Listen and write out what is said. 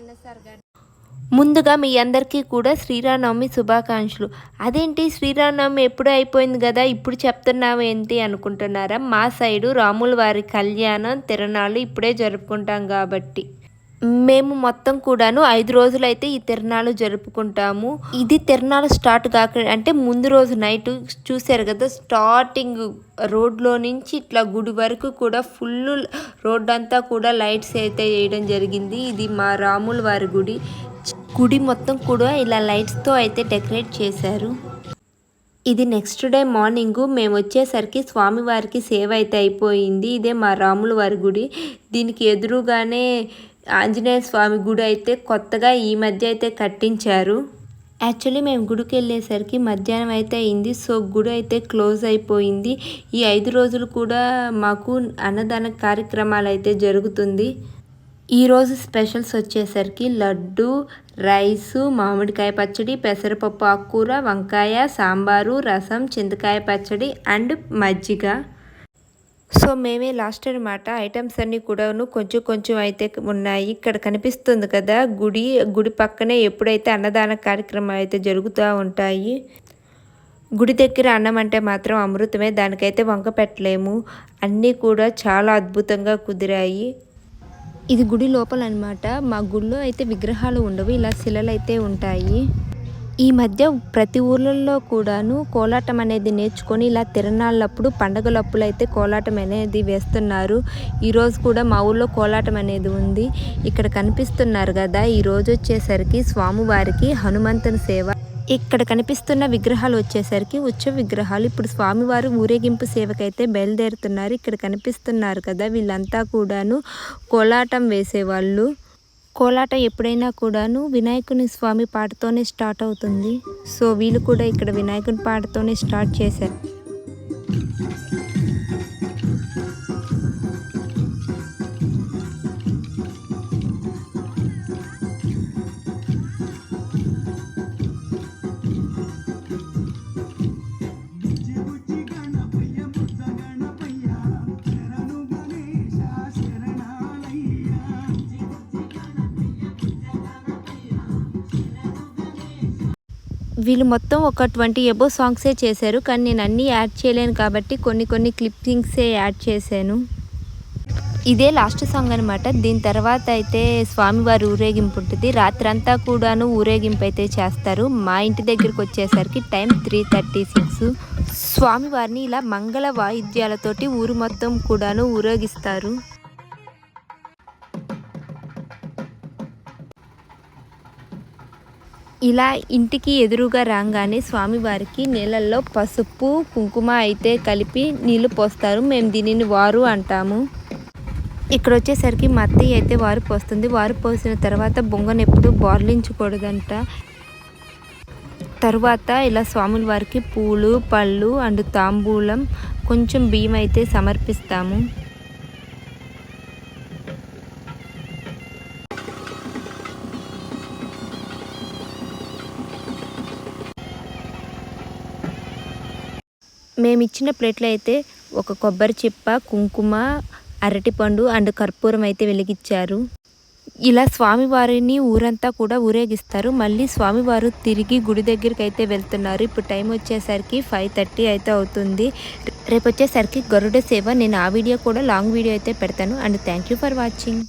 NSR గారు. ముందుగా మీ అందరికీ కూడా శ్రీరామనవమి శుభాకాంక్షలు. అదేంటి శ్రీరామనవమి ఎప్పుడు అయిపోయింది కదా ఇప్పుడు చెప్తున్నావు ఏంటి అనుకుంటున్నారా? మా సైడు రాముల వారి కళ్యాణం తిరణాలు ఇప్పుడే జరుపుకుంటాం కాబట్టి. మేము మొత్తం కూడాను ఐదు రోజులైతే ఈ తిరణాలు జరుపుకుంటాము. ఇది తిరణాలు స్టార్ట్ కాక అంటే ముందు రోజు నైట్ చూశారు కదా స్టార్టింగ్ రోడ్లో నుంచి ఇట్లా గుడి వరకు కూడా ఫుల్ రోడ్ అంతా కూడా లైట్స్ అయితే వేయడం జరిగింది. ఇది మా రాముల వారి గుడి. గుడి మొత్తం కూడా ఇలా లైట్స్తో అయితే డెకరేట్ చేశారు. ఇది నెక్స్ట్ డే మార్నింగ్. మేము వచ్చేసరికి స్వామివారికి సేవ అయితే అయిపోయింది. ఇదే మా రాముల వారి గుడి. దీనికి ఎదురుగానే ఆంజనేయ స్వామి గుడి అయితే కొత్తగా ఈ మధ్య అయితే కట్టించారు. యాక్చువల్లీ మేము గుడికి వెళ్ళేసరికి మధ్యాహ్నం అయితే అయింది. సో గుడి అయితే క్లోజ్ అయిపోయింది. ఈ ఐదు రోజులు కూడా మాకు అన్నదాన కార్యక్రమాలు అయితే జరుగుతుంది. ఈరోజు స్పెషల్స్ వచ్చేసరికి లడ్డు రైసు మామిడికాయ పచ్చడి పెసరపప్పు ఆకుకూర వంకాయ సాంబారు రసం చింతకాయ పచ్చడి అండ్ మజ్జిగ. సో మేమే లాస్ట్ అనమాట ఐటమ్స్ అన్నీ కూడాను కొంచెం కొంచెం అయితే ఉన్నాయి. ఇక్కడ కనిపిస్తుంది కదా గుడి. గుడి పక్కనే ఎప్పుడైతే అన్నదాన కార్యక్రమం అయితే జరుగుతూ ఉంటాయి గుడి దగ్గర అన్నం అంటే మాత్రం అమృతమే. దానికైతే వంక పెట్టలేము. అన్నీ కూడా చాలా అద్భుతంగా కుదిరాయి. ఇది గుడి లోపల అనమాట మా గుడిలో అయితే విగ్రహాలు ఉండవు. ఇలా శిలలు అయితే ఉంటాయి. ఈ మధ్య ప్రతి ఊర్లలో కూడాను కోలాటం అనేది నేర్చుకొని ఇలా తిరణాలప్పుడు పండగలప్పుడు అయితే కోలాటం అనేది వేస్తున్నారు. ఈరోజు కూడా మా ఊళ్ళో కోలాటం అనేది ఉంది. ఇక్కడ కనిపిస్తున్నారు కదా ఈరోజు వచ్చేసరికి స్వామివారికి హనుమంతుని సేవ. ఇక్కడ కనిపిస్తున్న విగ్రహాలు వచ్చేసరికి ఉత్సవ విగ్రహాలు. ఇప్పుడు స్వామివారు ఊరేగింపు సేవకైతే బయలుదేరుతున్నారు. ఇక్కడ కనిపిస్తున్నారు కదా వీళ్ళంతా కూడాను కోలాటం వేసేవాళ్ళు. కోలాట ఎప్పుడైనా కూడాను వినాయకుని స్వామి పాటతోనే స్టార్ట్ అవుతుంది. సో వీళ్ళు కూడా ఇక్కడ వినాయకుని పాటతోనే స్టార్ట్ చేశారు. వీళ్ళు మొత్తం ఒక ట్వంటీ ఎబో సాంగ్సే చేశారు కానీ నేను అన్నీ యాడ్ చేయలేను కాబట్టి కొన్ని కొన్ని క్లిప్పింగ్సే యాడ్ చేశాను. ఇదే లాస్ట్ సాంగ్ అనమాట దీని తర్వాత అయితే స్వామివారి ఊరేగింపు ఉంటుంది. రాత్రంతా కూడాను ఊరేగింపు అయితే చేస్తారు. మా ఇంటి దగ్గరికి వచ్చేసరికి టైం త్రీ థర్టీ సిక్స్. స్వామివారిని ఇలా మంగళ వాయిద్యాలతోటి ఊరు మొత్తం కూడాను ఊరేగిస్తారు. ఇలా ఇంటికి ఎదురుగా రాగానే స్వామివారికి నీళ్ళల్లో పసుపు కుంకుమ అయితే కలిపి నీళ్ళు పోస్తారు. మేము దీనిని వారు అంటాము. ఇక్కడ వచ్చేసరికి మా అత్తయ్య అయితే వారు పోస్తుంది. వారు పోసిన తర్వాత బొంగను ఎప్పుడు బోర్లించకూడదంట. తరువాత ఇలా స్వాముల వారికి పూలు పళ్ళు అండ్ తాంబూలం కొంచెం బియ్యం అయితే సమర్పిస్తాము. మేము ఇచ్చిన ప్లేట్లో అయితే ఒక కొబ్బరి చిప్ప కుంకుమ అరటిపండు అండ్ కర్పూరం అయితే వెలిగించారు ఇలా స్వామివారిని ఊరంతా కూడా ఊరేగిస్తారు. మళ్ళీ స్వామివారు తిరిగి గుడి దగ్గరికి అయితే వెళ్తున్నారు. ఇప్పుడు టైం వచ్చేసరికి ఫైవ్ థర్టీ అయితే అవుతుంది. రేపు వచ్చేసరికి గరుడ సేవ. నేను ఆ వీడియో కూడా లాంగ్ వీడియో అయితే పెడతాను. And thank you for watching.